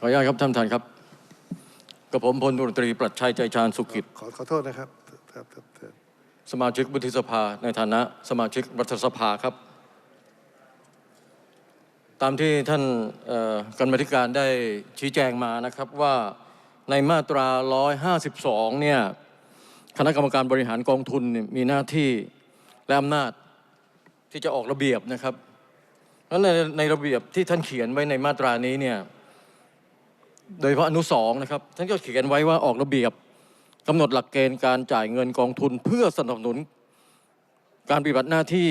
ขออนุญาตครับท่านประธานครับกับผมพลตำรวจตรีปรัชชัยใจชาญสุกิจขอขอโทษนะครับครับครับครับสมาชิกวุฒิสภาในฐานะสมาชิกรัฐสภาครับ ตามที่ท่านเอ่อกรรมาธิการได้ชี้แจงมานะครับว่าในมาตรา 152 เนี่ยคณะกรรมการบริหารกองทุนเนี่ยมีหน้าที่และอำนาจที่จะออกระเบียบนะครับแล้วในในระเบียบที่ท่านเขียนไว้ในมาตรานี้เนี่ย โดยเฉพาะอนุสองนะครับท่านก็เขียนไว้ว่าออกระเบียบกำหนดหลักเกณฑ์การจ่ายเงินกองทุนเพื่อสนับสนุน การปฏิบัติหน้าที่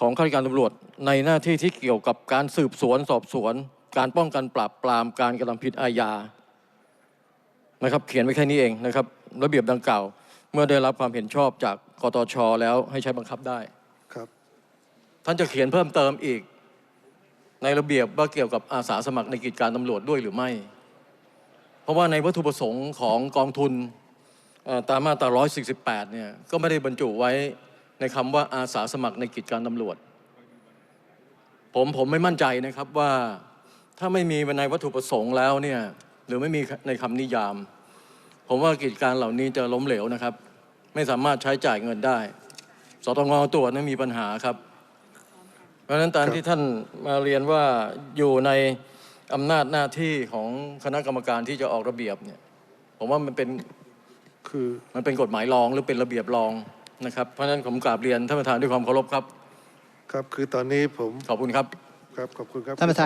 ของข้าราชการตำรวจ ในหน้าที่ที่เกี่ยวกับการสืบสวนสอบสวน การป้องกันปราบปรามการกระทำผิดอาญานะครับเขียนไว้แค่นี้เองนะครับ ระเบียบดังกล่าว เมื่อได้รับความเห็นชอบจากกตชแล้วให้ใช้บังคับได้ครับ ท่านจะเขียนเพิ่มเติมอีก ในระเบียบว่าเกี่ยวกับอาสาสมัครในกิจการตำรวจด้วยหรือไม่เพ ราะว่าในวัตถุประสงค์ของกองทุนตามมาตรา 148 เนี่ยก็ไม่ได้บรรจุไว้ในคำว่าอาสาสมัครในกิจการตำรวจ ผมผมไม่มั่นใจนะครับว่าถ้าไม่มีในวัตถุประสงค์แล้วเนี่ยหรือไม่มีในคำนิยาม ผมว่ากิจการเหล่านี้จะล้มเหลวนะครับ ไม่สามารถใช้จ่ายเงินได้สตงตรวจนั้นมีปัญหาครับ เพราะฉะนั้นตามที่ท่านมาเรียนว่าอยู่ใน อำนาจหน้าที่ของคณะกรรมการที่จะออกระเบียบเนี่ยผมว่ามันเป็นคือมันเป็นกฎหมายรองหรือเป็นระเบียบรองนะครับ เพราะฉะนั้นผมกราบเรียนท่านประธานด้วยความเคารพครับ ครับ คือตอนนี้ผมขอบคุณครับ ครับ ขอบคุณครับ ท่านประธาน